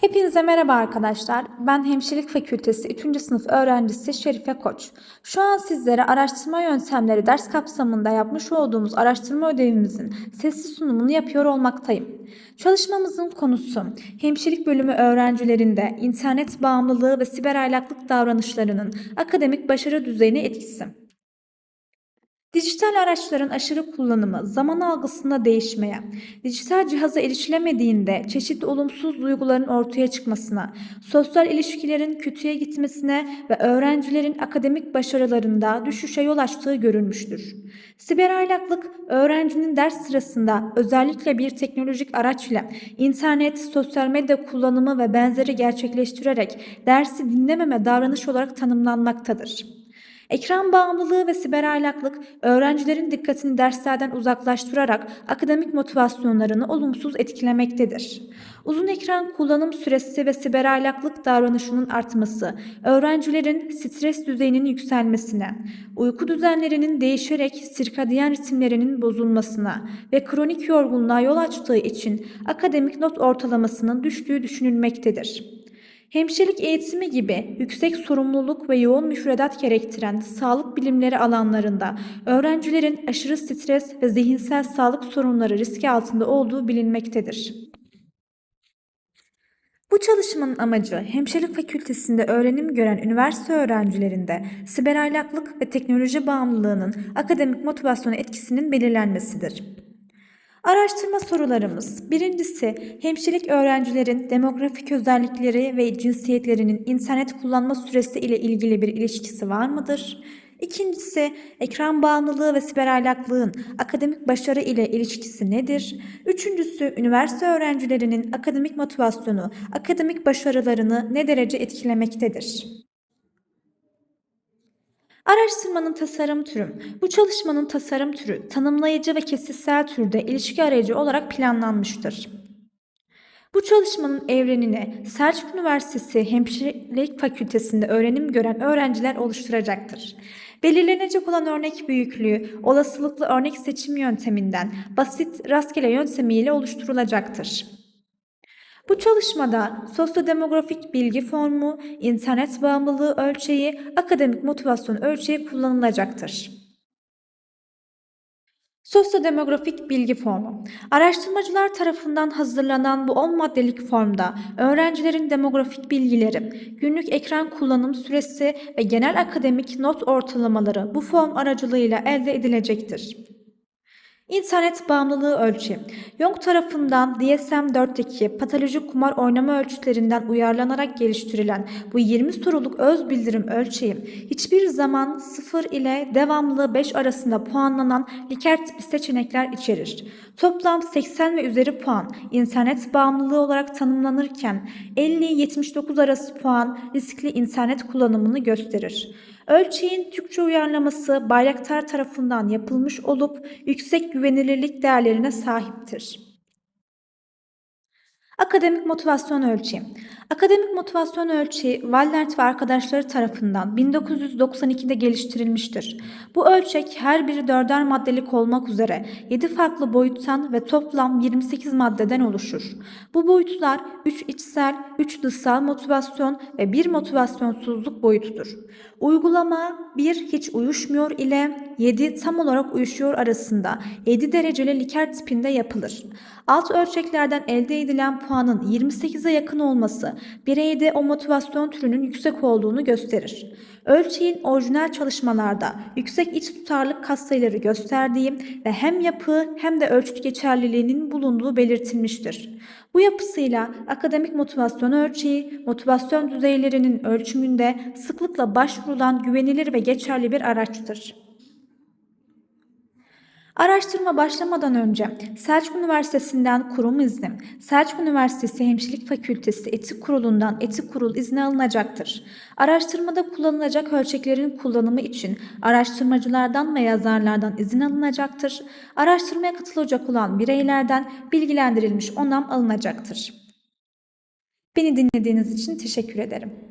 Hepinize merhaba arkadaşlar. Ben Hemşirelik Fakültesi 3. sınıf öğrencisi Şerife Koç. Şu an sizlere araştırma yöntemleri ders kapsamında yapmış olduğumuz araştırma ödevimizin sesli sunumunu yapıyor olmaktayım. Çalışmamızın konusu hemşirelik bölümü öğrencilerinde internet bağımlılığı ve siber aylaklık davranışlarının akademik başarı düzeyine etkisi. Dijital araçların aşırı kullanımı zaman algısında değişmeye, dijital cihaza erişilemediğinde çeşitli olumsuz duyguların ortaya çıkmasına, sosyal ilişkilerin kötüye gitmesine ve öğrencilerin akademik başarılarında düşüşe yol açtığı görülmüştür. Siber aylaklık, öğrencinin ders sırasında özellikle bir teknolojik araç ile internet, sosyal medya kullanımı ve benzeri gerçekleştirerek dersi dinlememe davranış olarak tanımlanmaktadır. Ekran bağımlılığı ve siber aylaklık öğrencilerin dikkatini derslerden uzaklaştırarak akademik motivasyonlarını olumsuz etkilemektedir. Uzun ekran kullanım süresi ve siber aylaklık davranışının artması, öğrencilerin stres düzeyinin yükselmesine, uyku düzenlerinin değişerek sirkadiyen ritimlerinin bozulmasına ve kronik yorgunluğa yol açtığı için akademik not ortalamasının düştüğü düşünülmektedir. Hemşirelik eğitimi gibi yüksek sorumluluk ve yoğun müfredat gerektiren sağlık bilimleri alanlarında öğrencilerin aşırı stres ve zihinsel sağlık sorunları riski altında olduğu bilinmektedir. Bu çalışmanın amacı hemşirelik fakültesinde öğrenim gören üniversite öğrencilerinde siber aylaklık ve teknoloji bağımlılığının akademik motivasyona etkisinin belirlenmesidir. Araştırma sorularımız. Birincisi, hemşirelik öğrencilerin demografik özellikleri ve cinsiyetlerinin internet kullanma süresi ile ilgili bir ilişkisi var mıdır? İkincisi, ekran bağımlılığı ve siber ahlaklığın akademik başarı ile ilişkisi nedir? Üçüncüsü, üniversite öğrencilerinin akademik motivasyonu, akademik başarılarını ne derece etkilemektedir? Araştırmanın tasarım türü. Bu çalışmanın tasarım türü tanımlayıcı ve kesitsel türde ilişki aracı olarak planlanmıştır. Bu çalışmanın evrenini Selçuk Üniversitesi Hemşirelik Fakültesinde öğrenim gören öğrenciler oluşturacaktır. Belirlenecek olan örnek büyüklüğü olasılıklı örnek seçim yönteminden basit rastgele yöntemiyle oluşturulacaktır. Bu çalışmada sosyodemografik bilgi formu, internet bağımlılığı ölçeği, akademik motivasyon ölçeği kullanılacaktır. Sosyodemografik bilgi formu. Araştırmacılar tarafından hazırlanan bu 10 maddelik formda öğrencilerin demografik bilgileri, günlük ekran kullanım süresi ve genel akademik not ortalamaları bu form aracılığıyla elde edilecektir. İnternet bağımlılığı ölçü. Young tarafından DSM-4'teki patolojik kumar oynama ölçütlerinden uyarlanarak geliştirilen bu 20 soruluk öz bildirim ölçeği hiçbir zaman 0 ile devamlı 5 arasında puanlanan Likert tipi seçenekler içerir. Toplam 80 ve üzeri puan internet bağımlılığı olarak tanımlanırken 50-79 arası puan riskli internet kullanımını gösterir. Ölçeğin Türkçe uyarlaması Bayraktar tarafından yapılmış olup yüksek güvenilirlik değerlerine sahiptir. Akademik motivasyon ölçeği. Akademik motivasyon ölçeği Wallert ve arkadaşları tarafından 1992'de geliştirilmiştir. Bu ölçek her biri dörder maddelik olmak üzere 7 farklı boyuttan ve toplam 28 maddeden oluşur. Bu boyutlar 3 içsel, 3 dışsal motivasyon ve 1 motivasyonsuzluk boyutudur. Uygulama 1 hiç uyuşmuyor ile 7 tam olarak uyuşuyor arasında 7 dereceli Likert tipinde yapılır. Alt ölçeklerden elde edilen puanın 28'e yakın olması bireyde o motivasyon türünün yüksek olduğunu gösterir. Ölçeğin orijinal çalışmalarda yüksek iç tutarlılık katsayıları gösterdiği ve hem yapı hem de ölçüt geçerliliğinin bulunduğu belirtilmiştir. Bu yapısıyla akademik motivasyon ölçeği, motivasyon düzeylerinin ölçümünde sıklıkla başvurulan güvenilir ve geçerli bir araçtır. Araştırma başlamadan önce Selçuk Üniversitesi'nden kurum izni, Selçuk Üniversitesi Hemşirelik Fakültesi Etik Kurulu'ndan etik kurul izni alınacaktır. Araştırmada kullanılacak ölçeklerin kullanımı için araştırmacılardan ve yazarlardan izin alınacaktır. Araştırmaya katılacak olan bireylerden bilgilendirilmiş onam alınacaktır. Beni dinlediğiniz için teşekkür ederim.